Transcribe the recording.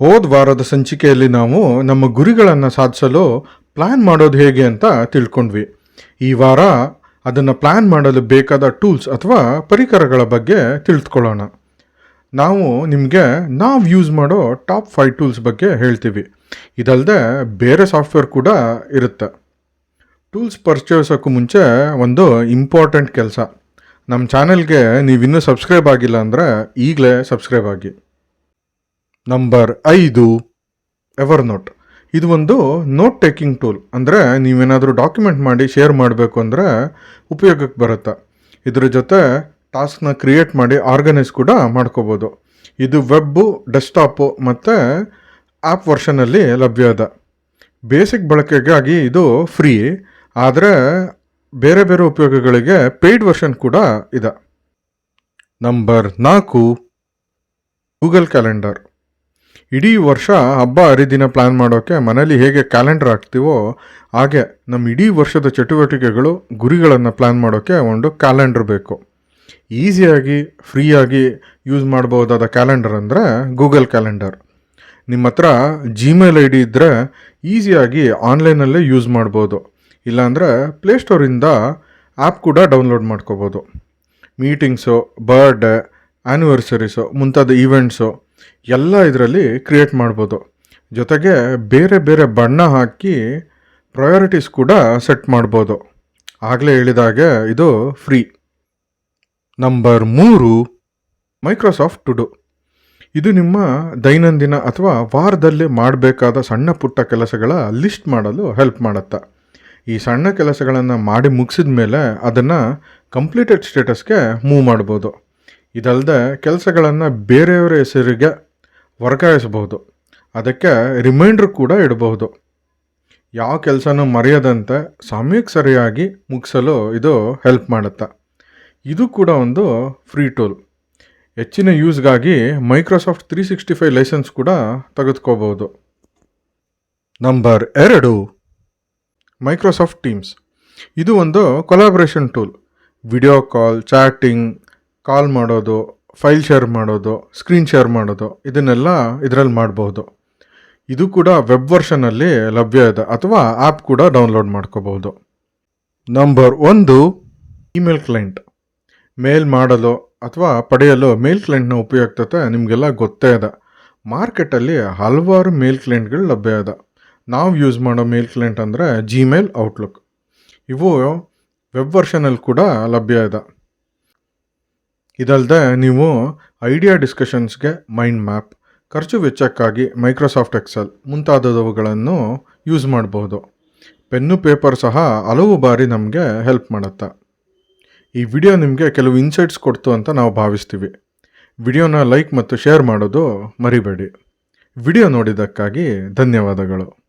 ಹೋದ ವಾರದ ಸಂಚಿಕೆಯಲ್ಲಿ ನಾವು ನಮ್ಮ ಗುರಿಗಳನ್ನು ಸಾಧಿಸಲು ಪ್ಲ್ಯಾನ್ ಮಾಡೋದು ಹೇಗೆ ಅಂತ ತಿಳ್ಕೊಂಡ್ವಿ. ಈ ವಾರ ಅದನ್ನು ಪ್ಲ್ಯಾನ್ ಮಾಡಲು ಬೇಕಾದ ಟೂಲ್ಸ್ ಅಥವಾ ಪರಿಕರಗಳ ಬಗ್ಗೆ ತಿಳಿದುಕೊಳ್ಳೋಣ ನಾವು ನಿಮಗೆ ನಾವು ಯೂಸ್ ಮಾಡೋ ಟಾಪ್ ಫೈವ್ ಟೂಲ್ಸ್ ಬಗ್ಗೆ ಹೇಳ್ತೀವಿ. ಇದಲ್ಲದೆ ಬೇರೆ ಸಾಫ್ಟ್ವೇರ್ ಕೂಡ ಇರುತ್ತೆ. ಟೂಲ್ಸ್ ಪರ್ಚೇಸೋಕ್ಕೂ ಮುಂಚೆ ಒಂದು ಇಂಪಾರ್ಟೆಂಟ್ ಕೆಲಸ. ನಮ್ಮ ಚಾನೆಲ್ಗೆ ನೀವಿನ್ನೂ ಸಬ್ಸ್ಕ್ರೈಬ್ ಆಗಿಲ್ಲ ಅಂದರೆ ಈಗಲೇ ಸಬ್ಸ್ಕ್ರೈಬ್ ಆಗಿ. ನಂಬರ್ ಐದು ಎವರ್ ನೋಟ್ ಇದು ಒಂದು ನೋಟ್ ಟೇಕಿಂಗ್ ಟೂಲ್ ಅಂದರೆ ನೀವೇನಾದರೂ ಡಾಕ್ಯುಮೆಂಟ್ ಮಾಡಿ ಶೇರ್ ಮಾಡಬೇಕು ಅಂದರೆ ಉಪಯೋಗಕ್ಕೆ ಬರುತ್ತೆ. ಇದರ ಜೊತೆ ಟಾಸ್ಕ್ನ ಕ್ರಿಯೇಟ್ ಮಾಡಿ ಆರ್ಗನೈಸ್ ಕೂಡ ಮಾಡ್ಕೋಬೋದು. ಇದು ವೆಬ್ಬು ಡೆಸ್ಕ್ಟಾಪು ಮತ್ತು ಆ್ಯಪ್ ವರ್ಷನಲ್ಲಿ ಲಭ್ಯ ಇದೆ ಬೇಸಿಕ್ ಬಳಕೆಗಾಗಿ ಇದು ಫ್ರೀ ಆದರೆ ಬೇರೆ ಬೇರೆ ಉಪಯೋಗಗಳಿಗೆ ಪೇಯ್ಡ್ ವರ್ಷನ್ ಕೂಡ ಇದೆ. ನಂಬರ್ ನಾಲ್ಕು ಗೂಗಲ್ ಕ್ಯಾಲೆಂಡರ್ ಇಡೀ ವರ್ಷ ಹಬ್ಬ ಹರಿದಿನ ಪ್ಲ್ಯಾನ್ ಮಾಡೋಕ್ಕೆ ಮನೇಲಿ ಹೇಗೆ ಕ್ಯಾಲೆಂಡರ್ ಹಾಕ್ತೀವೋ ಹಾಗೆ ನಮ್ಮ ಇಡೀ ವರ್ಷದ ಚಟುವಟಿಕೆಗಳು ಗುರಿಗಳನ್ನು ಪ್ಲ್ಯಾನ್ ಮಾಡೋಕ್ಕೆ ಒಂದು ಕ್ಯಾಲೆಂಡರ್ ಬೇಕು. ಈಸಿಯಾಗಿ ಫ್ರೀಯಾಗಿ ಯೂಸ್ ಮಾಡ್ಬೋದಾದ ಕ್ಯಾಲೆಂಡರ್ ಅಂದರೆ ಗೂಗಲ್ ಕ್ಯಾಲೆಂಡರ್ ನಿಮ್ಮ ಹತ್ರ ಜಿಮೇಲ್ ಐ ಡಿ ಇದ್ದರೆ ಈಸಿಯಾಗಿ ಆನ್ಲೈನಲ್ಲೇ ಯೂಸ್ ಮಾಡ್ಬೋದು. ಇಲ್ಲಾಂದರೆ ಪ್ಲೇಸ್ಟೋರಿಂದ ಆ್ಯಪ್ ಕೂಡ ಡೌನ್ಲೋಡ್ ಮಾಡ್ಕೋಬೋದು. ಮೀಟಿಂಗ್ಸು ಬರ್ಡೇ ಆ್ಯನಿವರ್ಸರೀಸು ಮುಂತಾದ ಈವೆಂಟ್ಸು ಎಲ್ಲ ಇದರಲ್ಲಿ ಕ್ರಿಯೇಟ್ ಮಾಡ್ಬೋದು. ಜೊತೆಗೆ ಬೇರೆ ಬೇರೆ ಬಣ್ಣ ಹಾಕಿ ಪ್ರಯಾರಿಟೀಸ್ ಕೂಡ ಸೆಟ್ ಮಾಡ್ಬೋದು. ಆಗಲೇ ಹೇಳಿದಾಗೆ ಇದು ಫ್ರೀ ನಂಬರ್ ಮೂರು ಮೈಕ್ರೋಸಾಫ್ಟ್ ಟು ಡೂ ಇದು ನಿಮ್ಮ ದೈನಂದಿನ ಅಥವಾ ವಾರದಲ್ಲಿ ಮಾಡಬೇಕಾದ ಸಣ್ಣ ಪುಟ್ಟ ಕೆಲಸಗಳ ಲಿಸ್ಟ್ ಮಾಡಲು ಹೆಲ್ಪ್ ಮಾಡುತ್ತೆ. ಈ ಸಣ್ಣ ಕೆಲಸಗಳನ್ನು ಮಾಡಿ ಮುಗಿಸಿದ ಮೇಲೆ ಅದನ್ನು ಕಂಪ್ಲೀಟೆಡ್ ಸ್ಟೇಟಸ್ಗೆ ಮೂವ್ ಮಾಡ್ಬೋದು. ಇದಲ್ಲದೆ ಕೆಲಸಗಳನ್ನು ಬೇರೆಯವರ ಹೆಸರಿಗೆ ವರ್ಗಾಯಿಸಬಹುದು. ಅದಕ್ಕೆ ರಿಮೈಂಡ್ರ್ ಕೂಡ ಇಡಬಹುದು. ಯಾವ ಕೆಲಸನೂ ಮರೆಯದಂತೆ ಸಮಯಕ್ಕೆ ಸರಿಯಾಗಿ ಮುಗಿಸಲು ಇದು ಹೆಲ್ಪ್ ಮಾಡುತ್ತೆ. ಇದು ಕೂಡ ಒಂದು ಫ್ರೀ ಟೂಲ್ ಹೆಚ್ಚಿನ ಯೂಸ್ಗಾಗಿ Microsoft three sixty five license ಕೂಡ ತೆಗೆದುಕೋಬಹುದು. ನಂಬರ್ ಎರಡು. ಮೈಕ್ರೋಸಾಫ್ಟ್ ಟೀಮ್ಸ್ ಇದು ಒಂದು collaboration tool video call chatting call ಮಾಡೋದು ಫೈಲ್ ಶೇರ್ ಮಾಡೋದು ಸ್ಕ್ರೀನ್ ಶೇರ್ ಮಾಡೋದು, ಇದನ್ನೆಲ್ಲ ಇದರಲ್ಲಿ ಮಾಡಬಹುದು. ಇದು ಕೂಡ ವೆಬ್ ವರ್ಷನಲ್ಲಿ ಲಭ್ಯ ಇದೆ, ಅಥವಾ ಆ್ಯಪ್ ಕೂಡ ಡೌನ್ಲೋಡ್ ಮಾಡ್ಕೋಬಹುದು. ನಂಬರ್ ಒಂದು ಇಮೇಲ್ ಕ್ಲೈಂಟ್ ಮೇಲ್ ಮಾಡಲು ಅಥವಾ ಪಡೆಯಲು ಮೇಲ್ ಕ್ಲೈಂಟ್ನ ಉಪಯುಕ್ತತೆ ನಿಮಗೆಲ್ಲ ಗೊತ್ತೇ ಇದೆ. ಮಾರ್ಕೆಟಲ್ಲಿ ಹಲವಾರು ಮೇಲ್ ಕ್ಲೈಂಟ್ಗಳು ಲಭ್ಯ ಇದೆ. ನಾವು ಯೂಸ್ ಮಾಡೋ ಮೇಲ್ ಕ್ಲೈಂಟ್ ಅಂದರೆ ಜಿಮೇಲ್ ಔಟ್ಲುಕ್ ಇವು ವೆಬ್ ವರ್ಷನಲ್ಲಿ ಕೂಡ ಲಭ್ಯ ಇದೆ. ಇದಲ್ಲದೆ ನೀವು ಐಡಿಯಾ ಡಿಸ್ಕಷನ್ಸ್ಗೆ ಮೈಂಡ್ ಮ್ಯಾಪ್, ಖರ್ಚು ವೆಚ್ಚಕ್ಕಾಗಿ ಮೈಕ್ರೋಸಾಫ್ಟ್ ಎಕ್ಸೆಲ್ ಮುಂತಾದವುಗಳನ್ನು ಯೂಸ್ ಮಾಡಬಹುದು ಪೆನ್ನು, ಪೇಪರ್ ಸಹ ಹಲವು ಬಾರಿ ನಮಗೆ ಹೆಲ್ಪ್ ಮಾಡುತ್ತೆ. ಈ ವಿಡಿಯೋ ನಿಮಗೆ ಕೆಲವು ಇನ್ಸೈಟ್ಸ್ ಕೊಡ್ತು ಅಂತ ನಾವು ಭಾವಿಸ್ತೀವಿ. ವಿಡಿಯೋನ ಲೈಕ್ ಮತ್ತು ಶೇರ್ ಮಾಡೋದು ಮರಿಬೇಡಿ. ವಿಡಿಯೋ ನೋಡಿದ್ದಕ್ಕಾಗಿ ಧನ್ಯವಾದಗಳು.